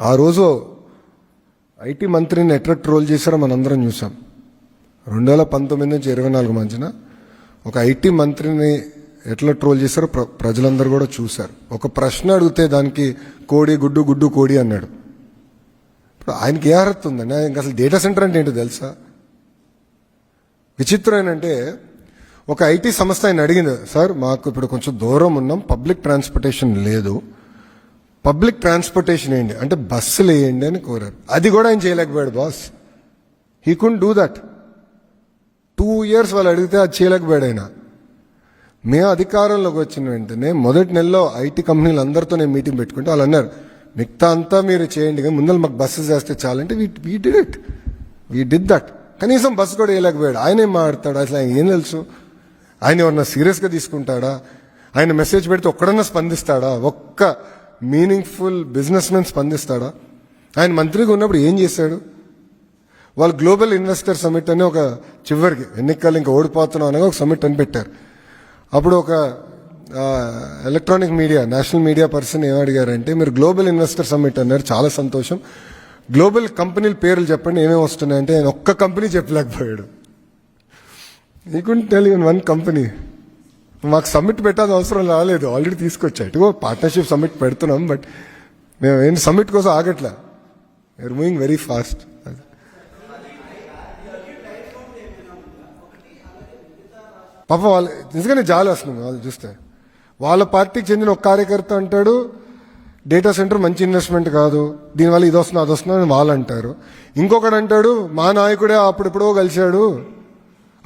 ఆ రోజు ఐటీ మంత్రిని ఎట్లా ట్రోల్ చేశారో మనందరం చూసాం. రెండు వేల పంతొమ్మిది నుంచి ఇరవై నాలుగు మధ్యన ఒక ఐటీ మంత్రిని ఎట్లా ట్రోల్ చేశారో ప్ర ప్రజలందరూ కూడా చూశారు. ఒక ప్రశ్న అడిగితే దానికి కోడి గుడ్డు గుడ్డు కోడి అన్నాడు. ఇప్పుడు ఆయనకి ఏ అర్హత ఉందండి? ఆయనకి అసలు డేటా సెంటర్ అంటే ఏంటో తెలుసా? విచిత్రం ఏంటంటే ఒక ఐటీ సంస్థ ఆయన అడిగింది సార్ మాకు ఇప్పుడు కొంచెం దూరం ఉన్నాం పబ్లిక్ ట్రాన్స్పోర్టేషన్ లేదు పబ్లిక్ ట్రాన్స్పోర్టేషన్ వేయండి. అంటే బస్సులు వేయండి అని కోరారు. అది కూడా ఆయన చేయలేకపోయాడు boss he can do that two years వాళ్ళు అడిగితే అది చేయలేకపోయాడు ఆయన. మేము అధికారంలోకి వచ్చిన వెంటనే మొదటి నెలలో ఐటీ కంపెనీలు అందరితో నేను మీటింగ్ పెట్టుకుంటే వాళ్ళు అన్నారు మిగతా అంతా మీరు చేయండి కానీ ముందర మాకు బస్సు చేస్తే చాలంటే we we did it we did that కనీసం బస్సు కూడా వేయలేకపోయాడు. ఆయన ఏం మాట్లాడతాడు అసలు ఆయన ఏం తెలుసు? ఆయన ఎవరన్నా సీరియస్గా తీసుకుంటాడా? ఆయన మెసేజ్ పెడితే ఒక్కడన్నా స్పందిస్తాడా? ఒక్క మీనింగ్ఫుల్ బిజినెస్ మెన్ స్పందిస్తాడా? ఆయన మంత్రిగా ఉన్నప్పుడు ఏం చేశాడు? వాళ్ళు గ్లోబల్ ఇన్వెస్టర్ సమిట్ అని ఒక చివరికి ఎన్నికలు ఇంకా ఓడిపోతున్నాం అనగా ఒక సమిట్ అని పెట్టారు. అప్పుడు ఒక electronic media national media person ఏమడిగారంటే అడిగారంటే మీరు గ్లోబల్ ఇన్వెస్టర్ సమిట్ అన్నారు చాలా సంతోషం. గ్లోబల్ కంపెనీల పేర్లు చెప్పండి ఏమేమి వస్తున్నాయంటే ఆయన ఒక్క కంపెనీ చెప్పలేకపోయాడు. నీకుంటే తెలియని వన్ కంపెనీ మాకు సమ్మిట్ పెట్టాల్సిన అవసరం రాలేదు. ఆల్రెడీ తీసుకొచ్చా. ఇటుగో పార్ట్నర్షిప్ సబ్మిట్ పెడుతున్నాం బట్ మేము ఏం సమ్మిట్ కోసం ఆగట్లే? వీఆర్ మూవింగ్ వెరీ ఫాస్ట్ పాప వాళ్ళు నిజంగానే జాలి వస్తుంది వాళ్ళు చూస్తే. వాళ్ళ పార్టీకి చెందిన ఒక కార్యకర్త అంటాడు డేటా సెంటర్ మంచి ఇన్వెస్ట్మెంట్ కాదు. దీనివల్ల ఇది వస్తుంది అది వస్తుంది అని వాళ్ళు అంటారు. ఇంకొకడు అంటాడు మా నాయకుడే అప్పుడెప్పుడో కలిశాడు.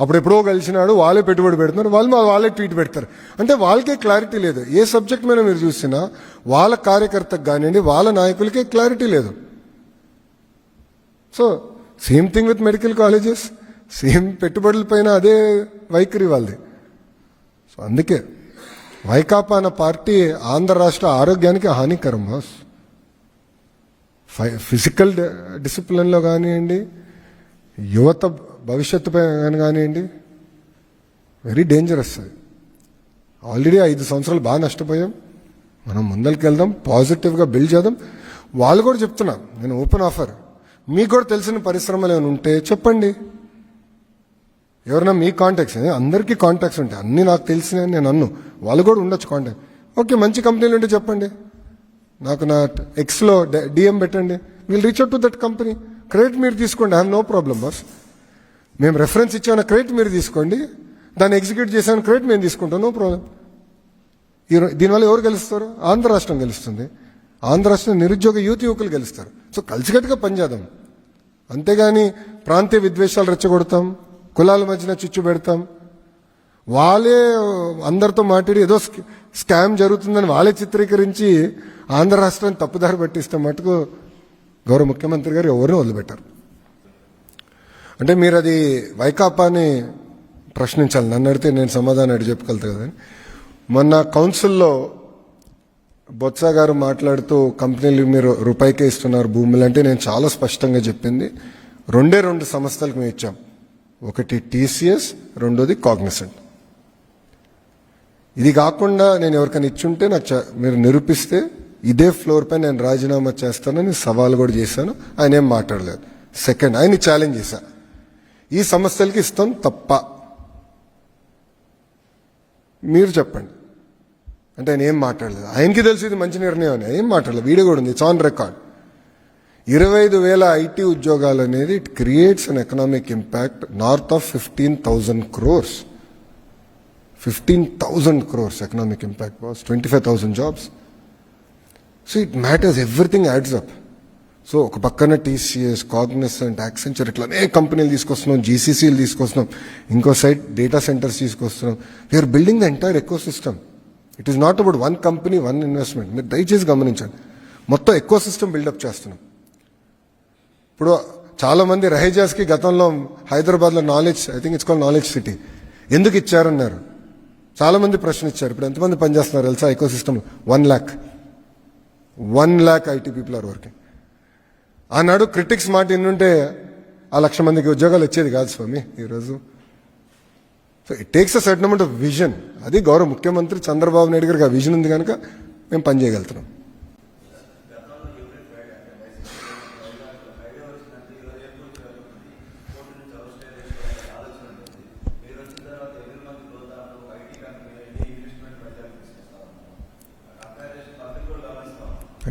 అప్పుడెప్పుడో కలిసినాడు వాళ్ళే పెట్టుబడి పెడుతున్నారు వాళ్ళు మా వాళ్ళే ట్వీట్ పెడతారు. అంటే వాళ్ళకే క్లారిటీ లేదు. ఏ సబ్జెక్ట్ మీద మీరు చూసినా వాళ్ళ కార్యకర్తకు కానివ్వండి వాళ్ళ నాయకులకే క్లారిటీ లేదు. So same thing with medical colleges same పెట్టుబడుల పైన అదే వైఖరి వాళ్ళది. సో అందుకే వైకాపా అన్న పార్టీ ఆంధ్ర రాష్ట్ర ఆరోగ్యానికి హానికరం బాస్. ఫై- ఫిజికల్ డిసిప్లిన్లో కానివ్వండి యువత భవిష్యత్తుపై కానివ్వండి వెరీ డేంజరస్ అది. ఆల్రెడీ ఐదు సంవత్సరాలు బాగా నష్టపోయాం. మనం ముందరికి వెళ్దాం పాజిటివ్గా బిల్డ్ చేద్దాం. వాళ్ళు కూడా చెప్తున్నా నేను ఓపెన్ ఆఫర్ మీకు కూడా తెలిసిన పరిశ్రమలు ఏమైనా ఉంటే చెప్పండి. ఎవరైనా మీ కాంటాక్ట్స్ అందరికీ కాంటాక్ట్స్ ఉంటాయి అన్నీ నాకు తెలిసిన నేను అన్ను వాళ్ళు కూడా ఉండొచ్చు కాంటాక్ట్ ఓకే మంచి కంపెనీలు ఉంటే చెప్పండి. నాకు నా ఎక్స్లో డిఎం పెట్టండి. Will reach out to that company credit మీరు తీసుకోండి ఐ నో ప్రాబ్లమ్ బాస్ మేము రెఫరెన్స్ ఇచ్చామన్న క్రెడిట్ మీరు తీసుకోండి. దాన్ని ఎగ్జిక్యూట్ చేసామన్న క్రెడిట్ మేము తీసుకుంటాం. నో ప్రాబ్లం దీనివల్ల ఎవరు గెలుస్తారు? ఆంధ్ర రాష్ట్రం గెలుస్తుంది. ఆంధ్ర రాష్ట్రం నిరుద్యోగ యూత్ యువకులు గెలుస్తారు. సో కలిసికట్టుగా పనిచేద్దాం. అంతేగాని ప్రాంతీయ విద్వేషాలు రెచ్చగొడతాం. కులాల మధ్యన చిచ్చు పెడతాం. వాళ్ళే అందరితో మాట్లాడి ఏదో స్కామ్ జరుగుతుందని వాళ్ళే చిత్రీకరించి ఆంధ్ర రాష్ట్రాన్ని తప్పుదారి పట్టిస్తే మటుకు గౌరవ ముఖ్యమంత్రి గారు ఎవరిని వదిలిపెట్టారు? అంటే మీరు అది వైకాపాని ప్రశ్నించాలి. నన్ను అడిగితే నేను సమాధానం అడిగి చెప్పగలుగుతా కదండి మొన్న కౌన్సిల్లో బొత్స గారు మాట్లాడుతూ కంపెనీలు మీరు రూపాయికే ఇస్తున్నారు భూములు అంటే నేను చాలా స్పష్టంగా చెప్పింది. రెండే రెండు సంస్థలకు మేము ఇచ్చాం. ఒకటి టీసీఎస్ రెండోది కాగ్నిసెంట్. ఇది కాకుండా నేను ఎవరికైనా ఇచ్చుంటే నాకు చ- మీరు నిరూపిస్తే ఇదే ఫ్లోర్ పై నేను రాజీనామా చేస్తానని సవాల్ కూడా చేశాను. ఆయన ఏం మాట్లాడలేదు. సెకండ్ ఆయన ఛాలెంజ్ చేశాను ఈ సమస్యలకి ఇస్తాం తప్ప. మీరు చెప్పండి. అంటే ఆయన ఏం మాట్లాడలేదు. ఆయనకి తెలిసి ఇది మంచి నిర్ణయం అని. ఏం మాట్లాడలేదు. వీడియో కూడా ఉంది. ఇట్స్ ఆన్ రికార్డ్ ఇరవై ఐదు వేల ఐటీ ఉద్యోగాలు అనేది it creates an economic impact north of fifteen thousand crores fifteen thousand crores economic impact was twenty five thousand jobs so it matters everything adds up so ఒక పక్కన TCS Cognizant Accenture ఇట్లా అనేక కంపెనీలు తీసుకొస్తున్నాం జీసీసీలు తీసుకొస్తున్నాం ఇంకో సైడ్ డేటా సెంటర్స్ తీసుకొస్తున్నాం. We're building the entire ecosystem it is not about one company one investment మీరు దయచేసి గమనించండి. మొత్తం ఎకో సిస్టమ్ బిల్డప్ చేస్తున్నాం. ఇప్పుడు చాలామంది రహేజాస్కి గతంలో హైదరాబాద్లో knowledge I think it's call knowledge city ఎందుకు ఇచ్చారన్నారు? చాలామంది ప్రశ్న ఇచ్చారు. ఇప్పుడు ఎంతమంది పనిచేస్తున్నారు తెలుసా? Ecosystem one lakh one lakh IT people are working ఆనాడు క్రిటిక్స్ మాట ఎన్నుంటే ఆ లక్ష మందికి ఉద్యోగాలు వచ్చేది కాదు స్వామి ఈరోజు. So it takes a certain amount of vision అది గౌరవ ముఖ్యమంత్రి చంద్రబాబు నాయుడు గారికి ఆ విజన్ ఉంది కనుక మేము పనిచేయగలుగుతున్నాం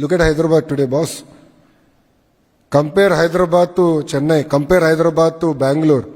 Look at Hyderabad today boss compare Hyderabad to Chennai compare Hyderabad to Bengaluru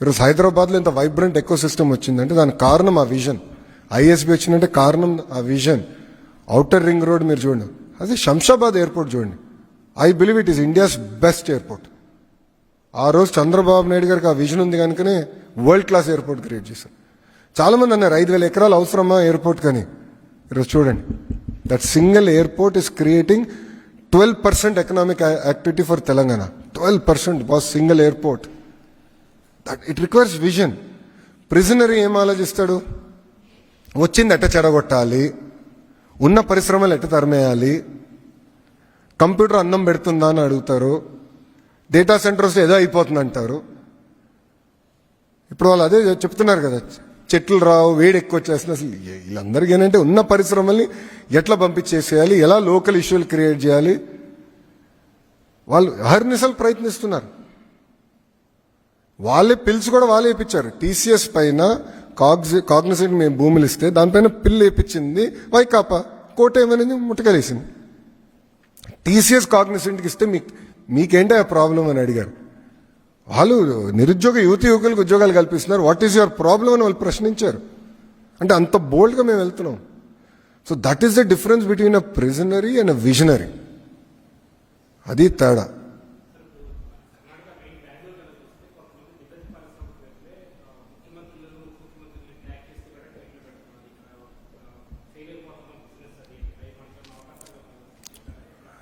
ఈరోజు హైదరాబాద్లో ఇంత వైబ్రెంట్ ఎకో సిస్టమ్ వచ్చిందంటే దానికి కారణం ఆ విజన్ ఐఎస్బి వచ్చిందంటే కారణం ఆ విజన్ అవుటర్ రింగ్ రోడ్ మీరు చూడండి. అదే శంషాబాద్ ఎయిర్పోర్ట్ చూడండి. I believe it is India's best airport ఆ రోజు చంద్రబాబు నాయుడు గారికి ఆ విజన్ ఉంది కనుకనే వరల్డ్ క్లాస్ ఎయిర్పోర్ట్ క్రియేట్ చేశారు. చాలా మంది అన్నారు ఐదు వేల ఎకరాలు అవసరమా ఎయిర్పోర్ట్ కానీ? ఈరోజు చూడండి. That single airport is creating twelve percent economic activity for Telangana twelve percent boss single airport that it requires vision prisonary ఏం ఆలోచిస్తాడు? వచ్చింది ఎట్ట చెడగొట్టాలి? ఉన్న పరిశ్రమలు ఎట్ట తరిమేయాలి? కంప్యూటర్ అన్నం పెడుతుందా అని అడుగుతారు. డేటా సెంటర్స్ ఏదో అయిపోతుంది అంటారు ఇప్పుడు వాళ్ళు అదే చెప్తున్నారు కదా చెట్లు రావు వేడి ఎక్కువ వచ్చేస్తుంది. అసలు వీళ్ళందరికీ ఏంటంటే ఉన్న పరిశ్రమల్ని ఎట్లా పంపించేసేయాలి? ఎలా లోకల్ ఇష్యూలు క్రియేట్ చేయాలి? వాళ్ళు అహర్నిశలు ప్రయత్నిస్తున్నారు. వాళ్ళే పిల్స్ కూడా వాళ్ళే వేయించారు టీసీఎస్ పైన కాగ్జి కాగ్నిసెంట్ మేము భూములు ఇస్తే దానిపైన పిల్లు వేయించింది వైకాపా. కోట ఏమనేది ముట్టకలేసింది. టీసీఎస్ కాగ్నిసెంట్కి ఇస్తే మీకు మీకేంటి ఆ ప్రాబ్లం అని అడిగారు. వాళ్ళు నిరుద్యోగ యువతి యువకులకు ఉద్యోగాలు కల్పిస్తున్నారు. వాట్ ఈస్ యువర్ ప్రాబ్లం అని వాళ్ళు ప్రశ్నించారు. అంటే అంత బోల్డ్గా మేము వెళ్తున్నాం. So that is the difference between a prisonary and a visionary అది తేడా.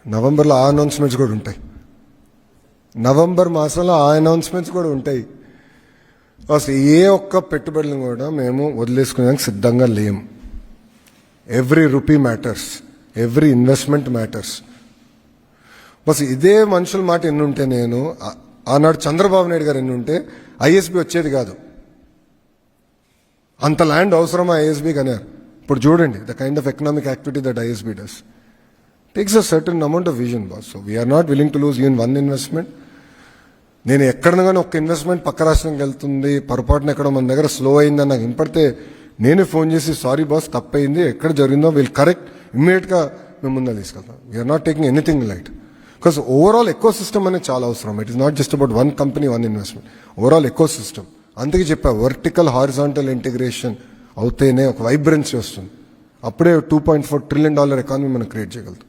నవంబర్లో ఆ అనౌన్స్మెంట్స్ కూడా ఉంటాయి. నవంబర్ మాసంలో ఆ అనౌన్స్మెంట్స్ కూడా ఉంటాయి. అసలు ఏ ఒక్క పెట్టుబడులను కూడా మేము వదిలేసుకునేందుకు సిద్ధంగా లేం. Every rupee matters every investment matters bus ఇదే మనుషుల మాట ఎన్ని ఉంటే నేను ఆనాడు చంద్రబాబు నాయుడు గారు ఎన్ని ఉంటే ఐఎస్బి వచ్చేది కాదు. అంత ల్యాండ్ అవసరమా ఐఎస్బి అన్నారు ఇప్పుడు చూడండి the kind of economic activity that ISB does takes a certain amount of vision boss so we're not willing to lose even one investment నేను ఎక్కడ కానీ ఒక ఇన్వెస్ట్మెంట్ పక్క రాష్ట్రంకి వెళ్తుంది పొరపాటున ఎక్కడ మన దగ్గర స్లో అయిందని నాకు ఇంపడితే నేనే ఫోన్ చేసి సారీ బాస్ తప్పయింది ఎక్కడ జరిగిందో వీళ్ళు కరెక్ట్ ఇమ్మీడియట్గా మేము ముందర తీసుకెళ్తాం. We're not taking anything light because overall ecosystem అనేది చాలా అవసరం. It is not just about one company one investment overall ecosystem అందుకే చెప్పా వర్టికల్ హారిజాంటల్ ఇంటిగ్రేషన్ అవుతేనే ఒక వైబ్రెన్సీ వస్తుంది. అప్పుడే two point four trillion dollar economy మనం క్రియేట్ చేయగలుగుతాం.